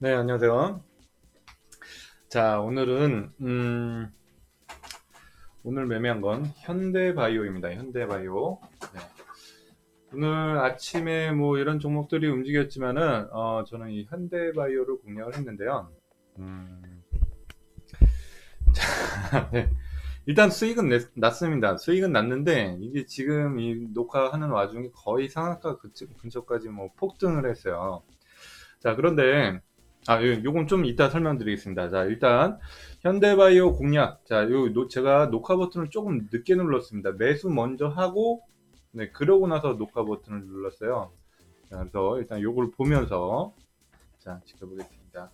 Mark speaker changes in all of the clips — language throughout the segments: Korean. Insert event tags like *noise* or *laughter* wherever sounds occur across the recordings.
Speaker 1: 네, 안녕하세요. 자, 오늘은, 음, 오늘 매매한 건 현대바이오입니다. 현대바이오. 네. 오늘 아침에 뭐 이런 종목들이 움직였지만은, 어, 저는 이 현대바이오를 공략을 했는데요. 음, 자, *laughs* 네. 일단 수익은 냈, 났습니다. 수익은 났는데, 이게 지금 이 녹화하는 와중에 거의 상한가 근처, 근처까지 뭐 폭등을 했어요. 자, 그런데, 아, 요, 요건 좀 이따 설명드리겠습니다. 자, 일단, 현대바이오 공략. 자, 요, 노- 제가 녹화 버튼을 조금 늦게 눌렀습니다. 매수 먼저 하고, 네, 그러고 나서 녹화 버튼을 눌렀어요. 자, 그래서 일단 요걸 보면서, 자, 지켜보겠습니다.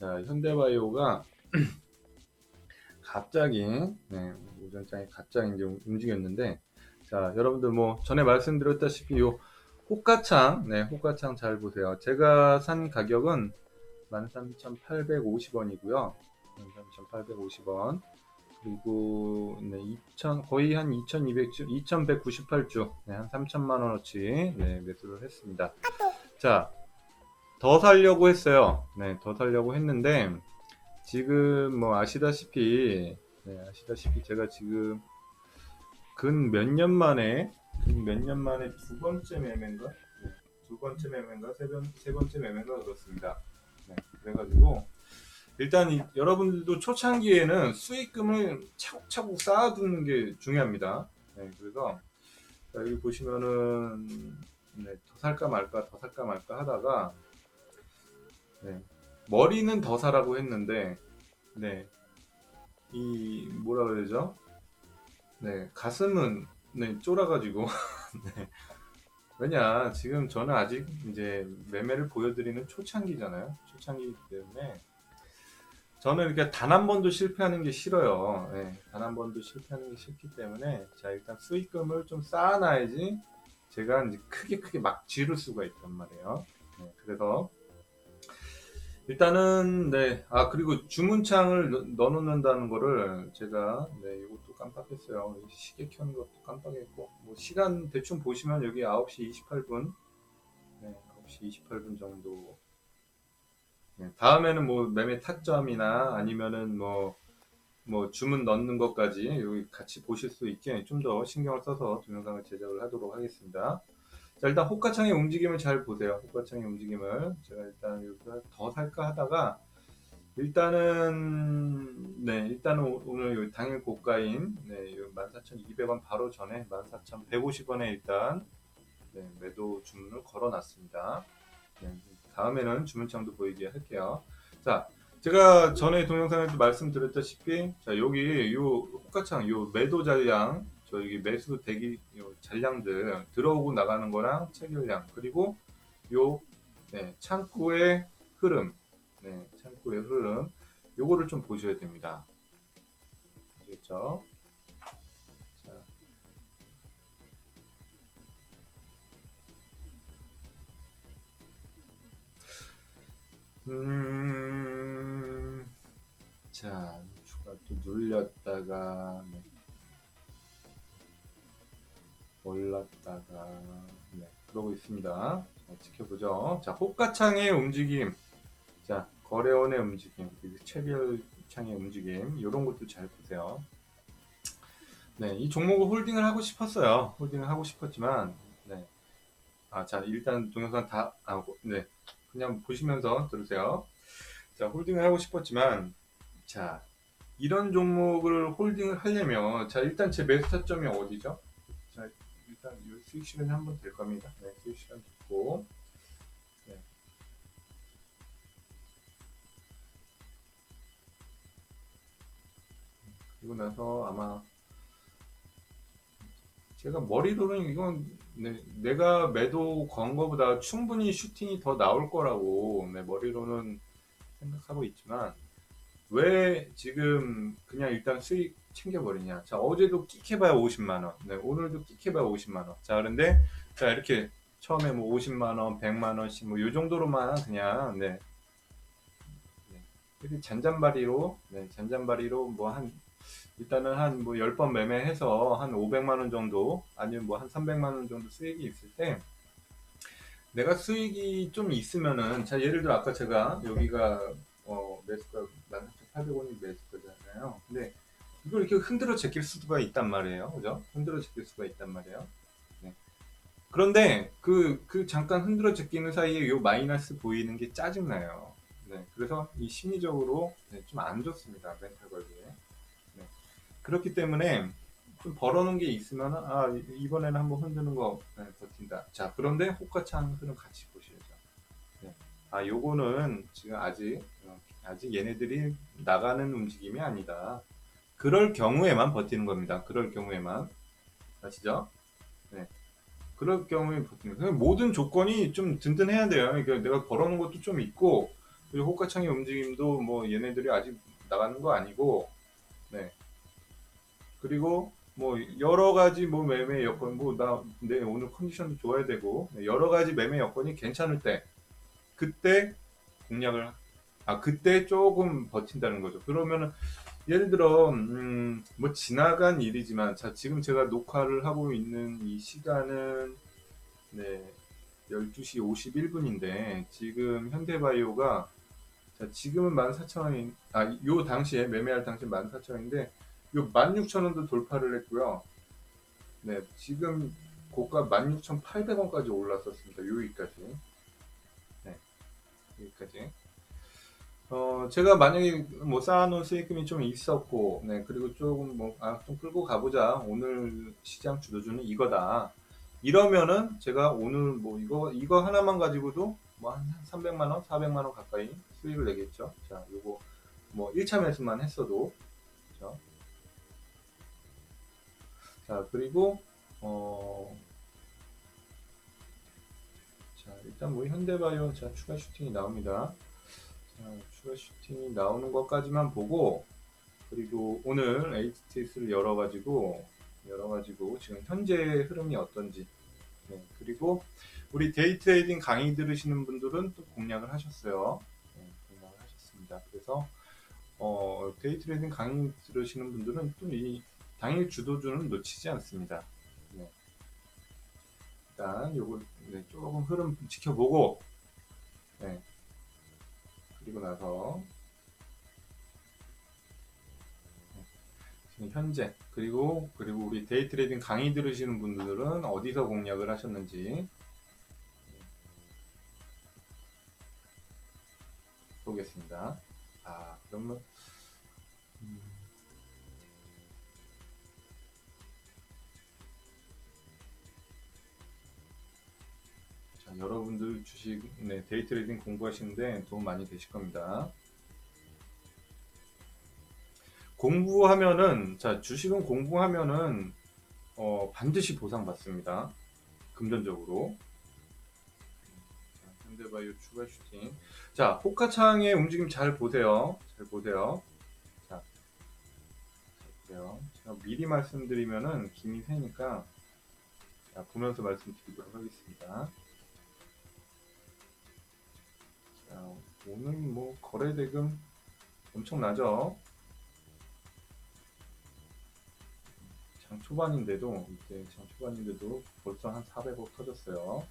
Speaker 1: 자, 현대바이오가 *clears throat* 갑자기, 네, 오전장에 갑자기 이제 움직였는데, 자, 여러분들 뭐, 전에 말씀드렸다시피 요, 호가창, 네, 호가창 잘 보세요. 제가 산 가격은 13,850원이고요. 13,850원. 그리고 네, 2,000 거의 한 2,200주, 2,198주, 네, 한 3천만 원어치 네, 매수를 했습니다. 자, 더 살려고 했어요. 네, 더 살려고 했는데 지금 뭐 아시다시피 네, 아시다시피 제가 지금 근 몇 년 만에 근몇년 만에 두 번째 매매인가? 네, 두 번째 매매인가 세, 번, 세 번째 매매인가 그렇습니다. 네, 그래가지고 일단 이- 여러분들도 초창기에는 수익금을 차곡차곡 쌓아두는 게 중요합니다. 네, 그래서 자, 여기 보시면은 네, 더 살까 말까 더 살까 말까 하다가 네, 머리는 더 사라고 했는데 네, 이 뭐라 그러죠? 네, 가슴은 네, 쫄아가지고 *laughs* 네. 왜냐 지금 저는 아직 이제 매매를 보여드리는 초창기잖아요. 초창기이기 때문에 저는 이렇게 단 한 번도 실패하는 게 싫어요. 예, 단한 번도 실패하는 게 싫기 때문에 자 일단 수익금을 좀 쌓아놔야지 제가 이제 크게 크게 막 지를 수가 있단 말이에요. 네, 그래서 일단은 네, 아 그리고 주문창을 넣- 넣어놓는다는 거를 제가 네 이것도 깜빡했어요. 이 시계 켜는 것도 깜빡했고 뭐 시간 대충 보시면 여기 9시 28분, 네 9시 28분 정도 네, 다음에는 뭐 매매 타점이나 아니면은 뭐, 뭐 주문 넣는 것까지 여기 같이 보실 수 있게 좀 더 신경을 써서 동영상을 제작을 하도록 하겠습니다. 자, 일단 호가창의 움직임을 잘 보세요. 호가창의 움직임을. 제가 일단 여기서 더 살까 하다가 일단은 네, 일단은 오- 오늘 요 당일 고가인 네, 요 14,200원 바로 전에 14,150원에 일단 네, 매도 주문을 걸어 놨습니다. 네, 다음에는 주문창도 보이게 할게요. 자, 제가 전에 동영상에도 말씀드렸다시피, 자, 여기 요 호가창, 요 매도 잔량, 저 여기 매수 대기 요 잔량들 들어오고 나가는 거랑 체결량, 그리고 요 네, 창구의 흐름, 네, 창구의 흐름, 요거를 좀 보셔야 됩니다. 아시겠죠? 자, 음, 자, 추가 또 눌렸다가, 네, 올랐다가, 네, 그러고 있습니다. 자, 지켜보죠. 자, 호가창의 움직임, 자, 거래원의 움직임, 체결창의 움직임, 이런 것도 잘 보세요. 네, 이 종목을 홀딩을 하고 싶었어요. 홀딩을 하고 싶었지만, 네. 아, 자, 일단 동영상 다, 아, 네. 그냥 보시면서 들으세요. 자, 홀딩을 하고 싶었지만, 자, 이런 종목을 홀딩을 하려면, 자, 일단 제 매수 타점이 어디죠? 자, 일단 이 수익 시간이 한번 될 겁니다. 네, 수익 시간 듣고, 그리고 나서 아마 제가 머리로는 이건 네, 내가 매도 건 거보다 충분히 슈팅이 더 나올 거라고 네, 머리로는 생각하고 있지만 왜 지금 그냥 일단 수익 챙겨버리냐. 자, 어제도 끽해봐야 50만원. 네, 오늘도 끽해봐야 50만원. 자, 그런데, 자, 이렇게 처음에 뭐 50만원, 100만원씩 뭐 요 정도로만 그냥, 네. 네. 잔잔바리로, 네, 잔잔바리로 뭐 한, 일단은 한 뭐 10번 매매해서 한 500만 원 정도, 아니면 뭐 한 300만 원 정도 수익이 있을 때, 내가 수익이 좀 있으면은 자 예를 들어 아까 제가 여기가 어 매수가 14,800원이 매수가잖아요. 근데 이걸 이렇게 흔들어 제낄 수가 있단 말이에요. 그죠? 흔들어 제낄 수가 있단 말이에요. 네. 그런데 그, 그 잠깐 흔들어 제끼는 사이에 요 마이너스 보이는 게 짜증나요. 네. 그래서 이 심리적으로 네, 좀안 좋습니다. 멘탈. 네. 그렇기 때문에 좀 벌어놓은 게 있으면 아 이번에는 한번 흔드는 거 네, 버틴다. 자 그런데 호가창 흐름 같이 보셔야죠. 네. 아 요거는 지금 아직 어, 아직 얘네들이 나가는 움직임이 아니다. 그럴 경우에만 버티는 겁니다. 그럴 경우에만 아시죠? 네. 그럴 경우에 버티는 거예요. 모든 조건이 좀 든든해야 돼요. 그러니까 내가 벌어놓은 것도 좀 있고 호가창의 움직임도 뭐 얘네들이 아직 나가는 거 아니고 네. 그리고 뭐 여러 가지 뭐 매매 여건 뭐나내 오늘 컨디션도 좋아야 되고 여러 가지 매매 여건이 괜찮을 때 그때 공략을 아 그때 조금 버틴다는 거죠. 그러면은 예를 들어 음, 뭐 지나간 일이지만 자 지금 제가 녹화를 하고 있는 이 시간은 네 12시 51분인데 지금 현대바이오가 자 지금은 14,000원인 아요 당시에 매매할 당시 14,000원인데 요 16,000원도 돌파를 했고요. 네, 지금 고가 16,800원까지 올랐었습니다. 여기까지. 네, 여기까지. 어, 제가 만약에 뭐 쌓아놓은 수익금이 좀 있었고, 네, 그리고 조금 뭐, 아, 좀 끌고 가보자. 오늘 시장 주도주는 이거다. 이러면은 제가 오늘 뭐 이거, 이거 하나만 가지고도 뭐 한 300만원, 400만원 가까이 수익을 내겠죠. 자, 요거 뭐 1차 매수만 했어도. 자, 그리고, 어, 자, 일단 뭐 현대바이오, 자, 추가 슈팅이 나옵니다. 자, 추가 슈팅이 나오는 것까지만 보고, 그리고 오늘 HTS를 열어 가지고, 열어 가지고, 지금 현재 흐름이 어떤지, 네, 그리고 우리 데이 트레이딩 강의 들으시는 분들은 또 공략을 하셨어요. 네, 공략을 하셨습니다. 그래서, 어, 데이 트레이딩 강의 들으시는 분들은 또 이 당일 주도주는 놓치지 않습니다. 네. 일단 요거 네, 조금 흐름 지켜보고 네. 그리고 나서 네. 지금 현재 그리고 그리고 우리 데이 트레이딩 강의 들으시는 분들은 어디서 공략을 하셨는지 보겠습니다. 아 그러면 여러분들 주식 네, 데이 트레이딩 공부하시는데 도움 많이 되실 겁니다. 공부하면은 자 주식은 공부하면은 어, 반드시 보상받습니다. 금전적으로. 자, 현대바이오 추가 슈팅. 자 호카창의 움직임 잘 보세요. 잘 보세요. 자, 잘 보세요. 제가 미리 말씀드리면은 김이 새니까 자, 보면서 말씀드리도록 하겠습니다. 오늘 뭐 거래 대금 엄청나죠? 장 초반인데도 이때 장 초반인데도 벌써 한 400억 터졌어요.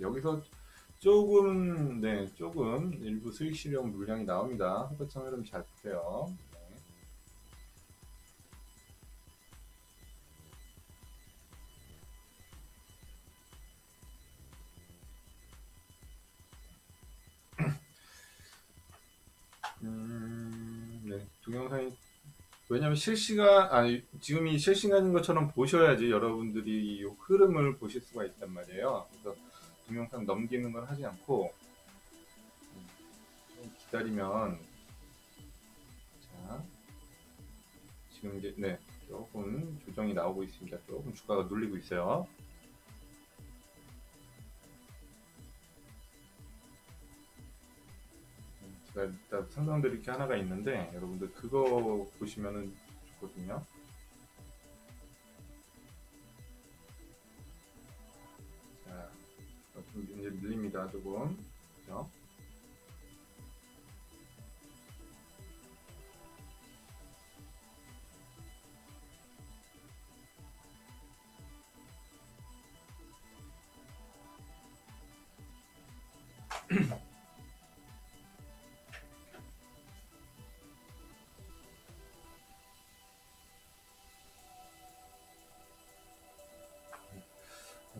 Speaker 1: 여기서 조금 네 조금 일부 수익 실용 물량이 나옵니다. 호가창 흐름 잘 보세요. 네. 음, 네, 동영상이 왜냐하면 실시간 아니 지금이 실시간인 것처럼 보셔야지 여러분들이 이 흐름을 보실 수가 있단 말이에요. 그래서 동영상 넘기는 걸 하지 않고 좀 기다리면 자 지금 이제 네 조금 조정이 나오고 있습니다. 조금 주가가 눌리고 있어요. 제가 일단 설명드릴 게 하나가 있는데 여러분들 그거 보시면은 좋거든요. 이제 밀립니다 조금. 그죠?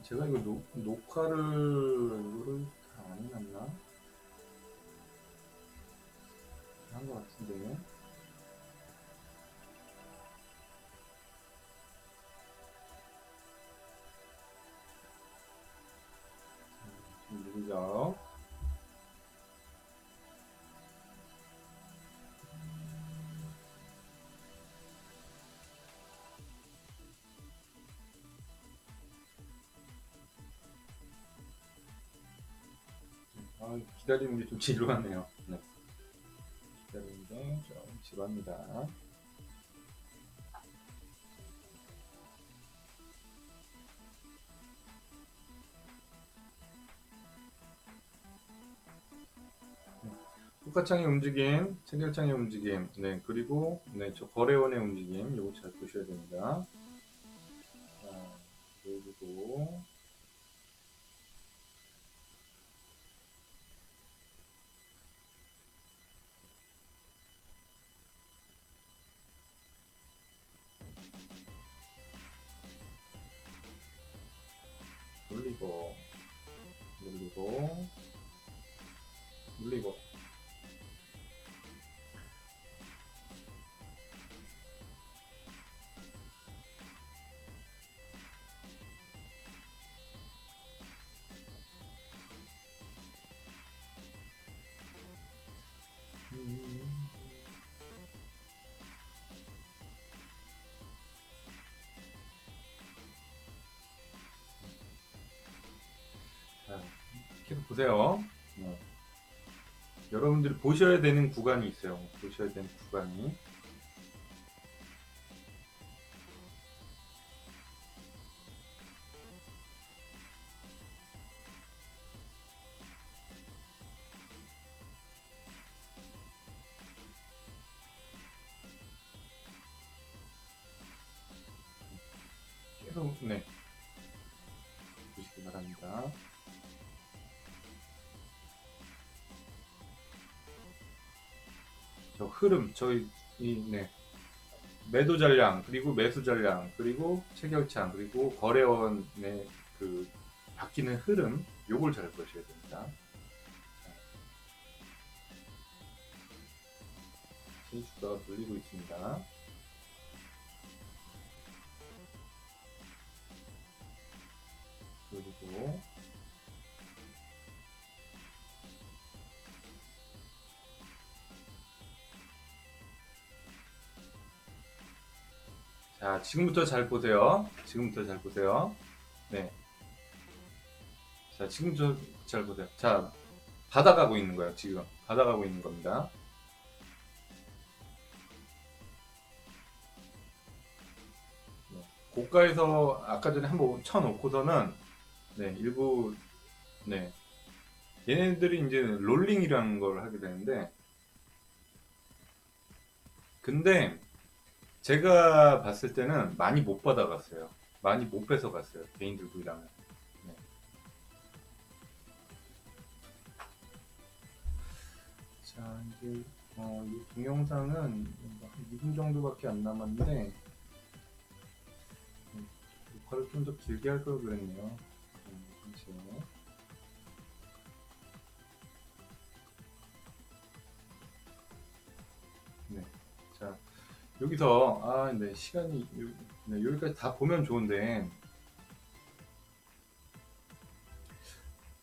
Speaker 1: 제가 이거 녹, 녹화를 이거를 다 안 해놨나? 한 것 같은데. 아, 기다리는 게 좀 지루하네요. 네. 기다리는 게 좀 지루합니다. 네. 국가창의 움직임, 체결창의 움직임, 네 그리고 네 저 거래원의 움직임, 이거 잘 보셔야 됩니다. 자, 그리고 보세요. 어. 여러분들이 보셔야 되는 구간이 있어요. 보셔야 되는 구간이. 계속 네 보시기 바랍니다. 흐름, 저희 이 네. 매도 전량 그리고 매수 전량 그리고 체결창 그리고 거래원의 그 바뀌는 흐름 요걸 잘 보셔야 됩니다. 신주가 돌리고 있습니다. 자, 지금부터 잘 보세요. 지금부터 잘 보세요. 네. 자, 지금부터 잘 보세요. 자, 받아가고 있는 거예요, 지금. 받아가고 있는 겁니다. 네. 고가에서 아까 전에 한번 쳐놓고서는, 네, 일부, 네. 얘네들이 이제 롤링이라는 걸 하게 되는데, 근데, 제가 봤을 때는 많이 못 받아갔어요. 많이 못 뺏어갔어요. 개인들 분량을. 네. 자, 이제 어, 이 동영상은 한 2분 정도밖에 안 남았는데 음, 녹화를 좀 더 길게 할 걸 그랬네요. 여기서 아, 네 시간이 요- 네, 여기까지 다 보면 좋은데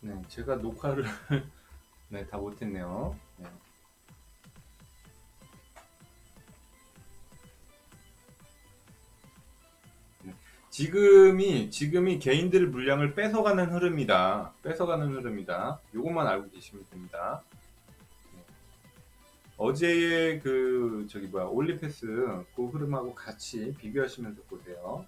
Speaker 1: 네 제가 녹화를 *laughs* 네 다 못했네요. 네. 네. 지금이 지금이 개인들 물량을 뺏어가는 흐름이다. 뺏어가는 흐름이다. 요것만 알고 계시면 됩니다. 어제의 그 저기 뭐야 올리패스 그 흐름하고 같이 비교하시면서 보세요.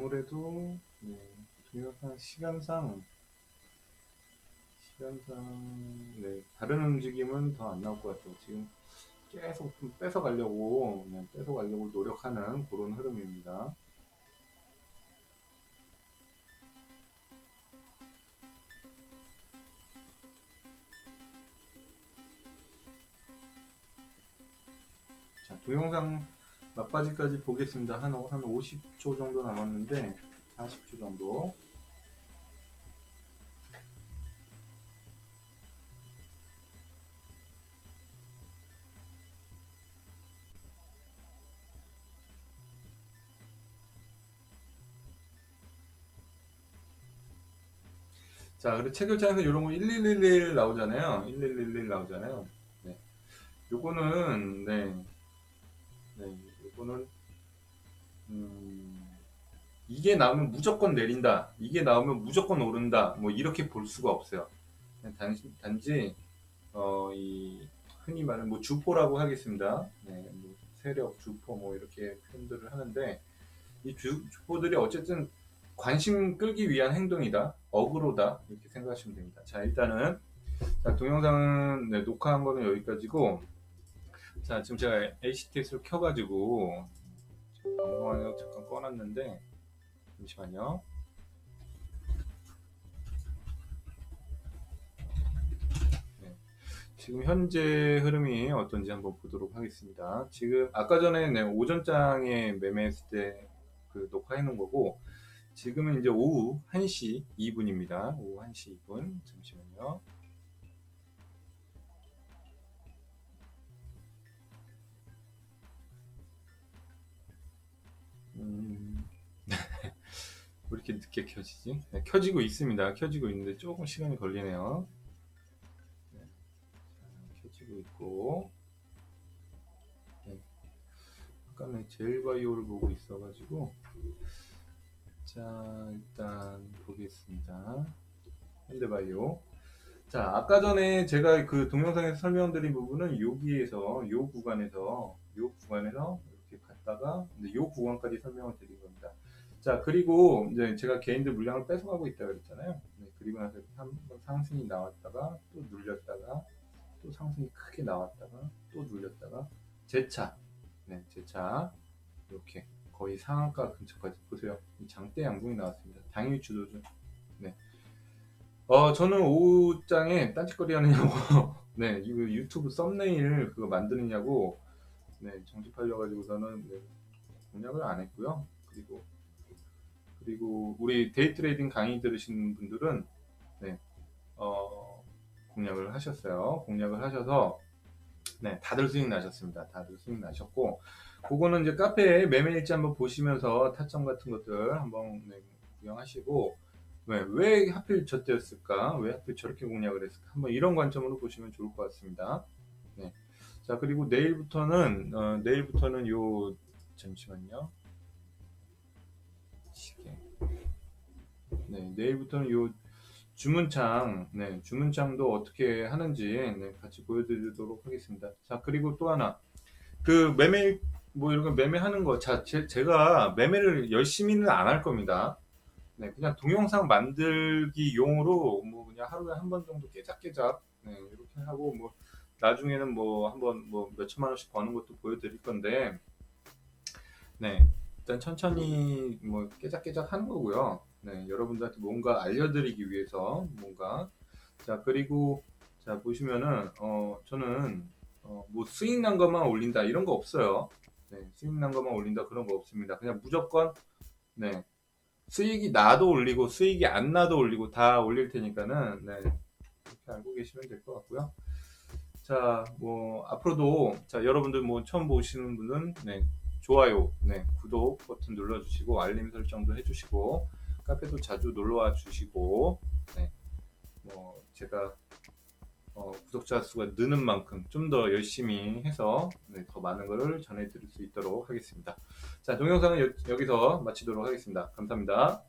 Speaker 1: 아무래도 네, 동영상 시간상 시간상 네, 다른 움직임은 더 안 나올 것 같아요. 지금 계속 좀 뺏어 가려고 네, 뺏어 가려고 노력하는 그런 흐름입니다. 자, 동영상 막바지까지 보겠습니다. 한, 한 50초 정도 남았는데 40초 정도. 자, 그리고 체결장에서 이런 거 1111 나오잖아요. 1111 나오잖아요. 네. 요거는, 네. 네, 요거는, 음, 이게 나오면 무조건 내린다. 이게 나오면 무조건 오른다. 뭐, 이렇게 볼 수가 없어요. 단지, 단지, 어, 이, 흔히 말하는 뭐, 주포라고 하겠습니다. 네, 뭐 세력, 주포, 뭐, 이렇게 표현들을 하는데, 이 주, 주포들이 어쨌든 관심 끌기 위한 행동이다. 어그로다. 이렇게 생각하시면 됩니다. 자, 일단은, 자, 동영상은 네, 녹화한 거는 여기까지고, 자, 지금 제가 HTX를 켜가지고, 방송하려고 잠깐 꺼놨는데, 잠시만요. 네, 지금 현재 흐름이 어떤지 한번 보도록 하겠습니다. 지금, 아까 전에 네, 오전장에 매매했을 때 그 녹화해 놓은 거고, 지금은 이제 오후 1시 2분입니다. 오후 1시 2분. 잠시만요. 음, *laughs* 왜 이렇게 늦게 켜지지? 네, 켜지고 있습니다. 켜지고 있는데 조금 시간이 걸리네요. 네, 자, 켜지고 있고. 네, 아까는 제일바이오를 보고 있어가지고. 자, 일단 보겠습니다. 현대바이오. 자, 아까 전에 제가 그 동영상에서 설명드린 부분은 여기에서, 요 구간에서, 요 구간에서 갔다가, 이제 요 구간까지 설명을 드린 겁니다. 자, 그리고 이제 제가 개인들 물량을 뺏어가고 있다 그랬잖아요. 네, 그리고 나서 한번 상승이 나왔다가, 또 눌렸다가, 또 상승이 크게 나왔다가, 또 눌렸다가, 재차. 네, 재차. 이렇게. 거의 상한가 근처까지 보세요. 이 장대 양봉이 나왔습니다. 당일 주도주. 네. 어, 저는 오후장에 딴짓거리 하느냐고, *laughs* 네, 유튜브 썸네일 그거 만드느냐고, 네, 정집하려가지고서는, 네, 공략을 안 했고요. 그리고, 그리고 우리 데이 트레이딩 강의 들으시는 분들은, 네, 어, 공략을 하셨어요. 공략을 하셔서, 네, 다들 수익 나셨습니다. 다들 수익 나셨고, 그거는 이제 카페에 매매 일지 한번 보시면서 타점 같은 것들 한번 네, 구경하시고 왜, 왜 하필 저때였을까? 왜 하필 저렇게 공략을 했을까? 한번 이런 관점으로 보시면 좋을 것 같습니다. 네. 자 그리고 내일부터는 어, 내일부터는 요 잠시만요. 시계. 네, 내일부터는 요 주문창, 네, 주문창도 어떻게 하는지 네, 같이 보여드리도록 하겠습니다. 자 그리고 또 하나 그 매매 뭐 이런 거 매매하는 거, 자, 제, 제가 매매를 열심히는 안 할 겁니다. 네, 그냥 동영상 만들기 용으로 뭐 그냥 하루에 한 번 정도 깨작깨작 네, 이렇게 하고 뭐 나중에는 뭐 한번 뭐 몇천만 원씩 버는 것도 보여드릴 건데, 네, 일단 천천히 뭐 깨작깨작 하는 거고요. 네, 여러분들한테 뭔가 알려드리기 위해서 뭔가 자 그리고 자 보시면은 어 저는 어, 뭐 수익 난 것만 올린다 이런 거 없어요. 네, 수익 난 것만 올린다 그런 거 없습니다. 그냥 무조건 네 수익이 나도 올리고 수익이 안 나도 올리고 다 올릴 테니까는 네 이렇게 알고 계시면 될 것 같고요. 자, 뭐 앞으로도 자 여러분들 뭐 처음 보시는 분은 네 좋아요, 네 구독 버튼 눌러주시고 알림 설정도 해주시고 카페도 자주 놀러와 주시고 네 뭐 제가 어, 구독자 수가 느는 만큼 좀 더 열심히 해서 네, 더 많은 것을 전해드릴 수 있도록 하겠습니다. 자, 동영상은 여, 여기서 마치도록 하겠습니다. 감사합니다.